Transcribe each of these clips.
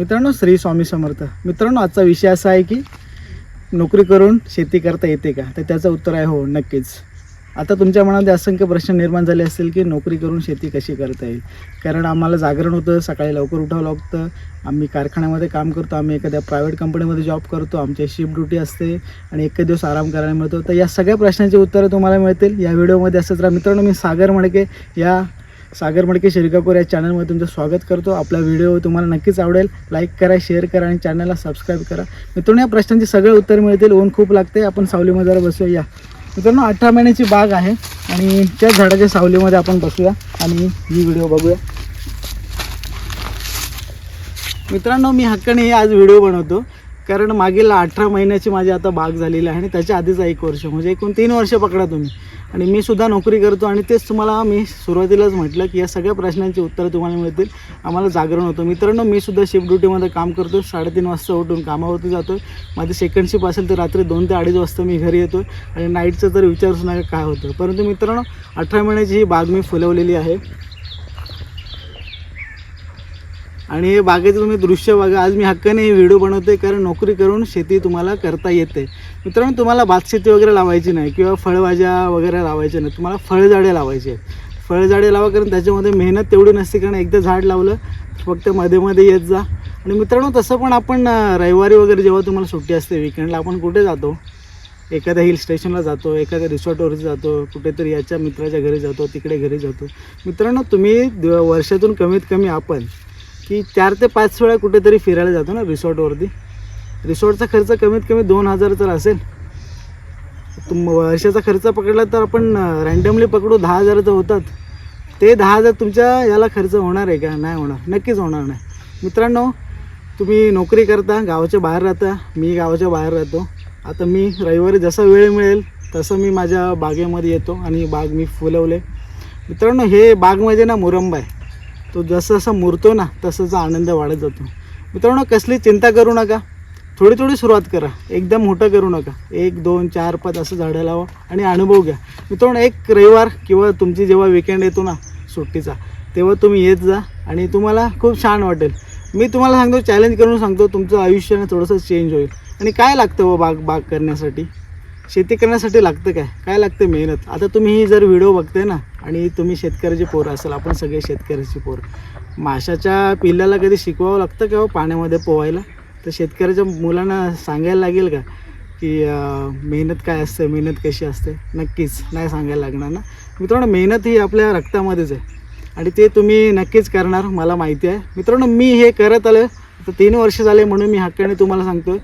मित्रांनो श्री स्वामी समर्थ. मित्रांनो आजचा विषय असा आहे की नोकरी करून शेती करता येते का? तर त्याचं उत्तर आहे हो नक्कीच. आता तुमच्या मनामध्ये असंख्य प्रश्न निर्माण झाले असतील की नोकरी करून शेती कशी करता येईल? कारण आम्हाला जागरण होतं सकाळी लवकर उठावं लागतं. आम्ही कारखान्यामध्ये काम करतो आम्ही एखाद्या प्रायव्हेट कंपनीमध्ये जॉब करतो आमची शिफ्ट ड्युटी असते आणि एक दिवस आराम करायला मिळतो. तर या सगळ्या प्रश्नांची उत्तरं तुम्हाला मिळतील. या व्हिडिओमध्ये असंच राहा. मित्रांनो मी सागर मडके या सागर मडके शिरकापूर या चॅनलमध्ये तुमचं स्वागत करतो. आपला व्हिडिओ तुम्हाला नक्कीच आवडेल. लाईक करा शेअर करा आणि चॅनलला सबस्क्राईब करा. मित्रांनो या प्रश्नांची सगळे उत्तर मिळतील. ऊन खूप लागते आपण सावलीमध्ये जरा बसूया. या. मित्रांनो अठरा महिन्याची बाग आहे. आणि त्या झाडाच्या सावलीमध्ये आपण बसूया आणि ही व्हिडिओ बघूया. मित्रांनो मी हक्काने आज व्हिडिओ बनवतो. कारण मागील अठरा महिन्याची माझी आता बाग झालेली आहे आणि त्याच्या आधीचा एक वर्ष म्हणजे एकूण तीन वर्ष पकडा तुम्ही. आणि मी सुद्धा नोकरी करतो आणि तेच तुम्हाला मी सुरुवातीलाच म्हटलं की या सगळ्या प्रश्नांची उत्तरं तुम्हाला मिळतील. आम्हाला जागरण होतं. मित्रांनो मी सुद्धा शिफ्ट ड्युटीमध्ये काम करतो. साडेतीन वाजता उठून कामावरती जातो माझी सेकंड शिफ्ट असेल तर रात्री दोन ते अडीच वाजता मी घरी येतो आणि नाईटचं तर विचारूच नका काय होतं. परंतु मित्रांनो अठरा महिन्याची ही बाग मी फुलवलेली आहे. आणि हे बागेचं तुम्ही दृश्य बघा. आज मी हक्काने हे व्हिडिओ बनवतोय कारण नोकरी करून शेती तुम्हाला करता येते. मित्रांनो तुम्हाला भातशेती वगैरे लावायची नाही किंवा फळभाज्या वगैरे लावायच्या नाही. तुम्हाला फळझाडे लावायची आहेत. फळझाडे लावा कारण त्याच्यामध्ये मेहनत तेवढी नसते कारण एकदा झाड लावलं फक्त मध्ये मध्ये येत जा. आणि मित्रांनो तसं पण आपण रविवारी वगैरे जेव्हा तुम्हाला सुट्टी असते विकेंडला आपण कुठे जातो? एखाद्या हिल स्टेशनला जातो एखाद्या रिसॉर्टवरती जातो कुठेतरी याच्या मित्राच्या घरी जातो तिकडे घरी जातो. मित्रांनो तुम्ही वर्षातून कमीत कमी आपण की चार ते पाच वेळा कुठेतरी फिरायला जातो ना रिसॉर्टवरती. रिसॉर्टचा खर्च कमीत कमी दोन हजार तर असेल. तुम वर्षाचा खर्च पकडला तर आपण रँडमली पकडू दहा हजार तर होतात. ते दहा हजार तुमच्या याला खर्च होणार आहे का? नाही होणार. नक्कीच होणार नाही. मित्रांनो तुम्ही नोकरी करता गावाच्या बाहेर राहता मी गावाच्या बाहेर राहतो. आता मी रविवारी जसा वेळ मिळेल तसं मी माझ्या बागेमध्ये येतो आणि बाग मी फुलवले. मित्रांनो हे बाग म्हणजे ना मुरंबा आहे. तो जसं जसं मुरतो ना तसाचा आनंद वाढत जातो. मित्रांनो कसली चिंता करू नका. थोडी थोडी सुरुवात करा. एकदम मोठं करू नका. एक दोन चार पाच असं झाडं लावा आणि अनुभव घ्या. मित्रांनो एक रविवार किंवा तुमची जेव्हा विकेंड येतो ना सुट्टीचा तेव्हा तुम्ही येत जा आणि तुम्हाला खूप छान वाटेल. मी तुम्हाला सांगतो चॅलेंज करून सांगतो तुमचं आयुष्य थोडंसं चेंज होईल. आणि काय लागतं व बाग बाग करण्यासाठी? शेती करण्यासाठी लागतं काय? काय लागतं मेहनत? आता तुम्ही ही जर व्हिडिओ बघते ना आणि तुम्ही शेतकऱ्याची पोरं असाल आपण सगळे शेतकऱ्याची पोरं. माशाच्या पिल्लाला कधी शिकवावं लागतं का हो पाण्यामध्ये पोवायला तर शेतकऱ्याच्या मुलांना सांगायला लागेल का? की मेहनत काय असते? मेहनत कशी असते? नक्कीच. नाही सांगायला लागणार ना. मित्रांनो मेहनत ही आपल्या रक्तामध्येच आहे. आणि ते तुम्ही नक्कीच करणार मला माहिती आहे. मित्रांनो मी हे करत आलं तर तीन वर्ष झाले म्हणून मी हक्काने तुम्हाला सांगतो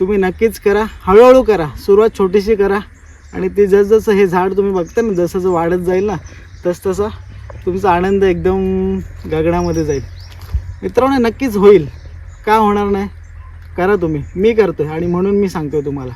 तुम्ही नक्कीच करा. हळूहळू करा. सुरुवात छोटीशी करा. आणि ते जसजसं हे झाड तुम्ही बघता ना जसं जसं वाढत जाईल ना तस तसा तुमचा आनंद एकदम गगनामध्ये जाईल. मित्रांनो नक्कीच होईल. का होणार नाही? करा तुम्ही. मी करतो आणि म्हणून मी सांगतो तुम्हाला.